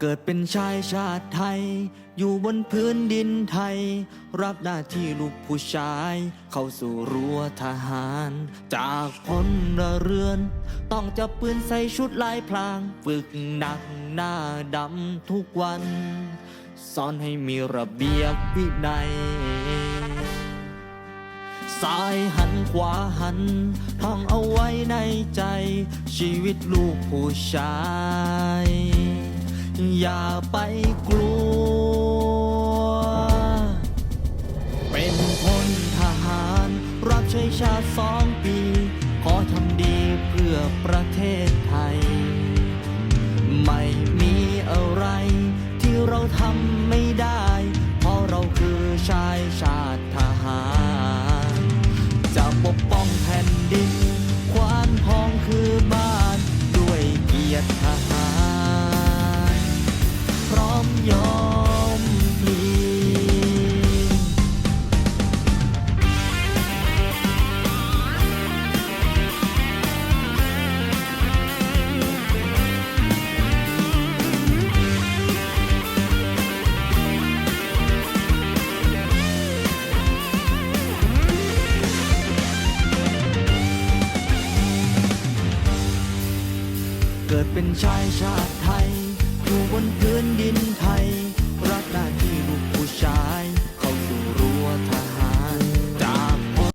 เกิดเป็นชายชาติไทย อยู่บนพื้นดินไทย รับหน้าที่ลูกผู้ชาย เข้าสู่รั้วทหาร จากพลเรือน ต้องจับปืนใส่ชุดลายพลาง ฝึกหนักหน้าดำทุกวัน สอนให้มีระเบียบวินัยซ้ายหันขวาหันท่องเอาไว้ ใจ ชีวิตลูกผู้ชาย อย่าไปกลัว เป็นพลทหาร รับใช้ชาติสองปี ขอทำดีเพื่อประเทศ เกี กิดเป็นชายชาติไทยอยู่บนพื้นดิน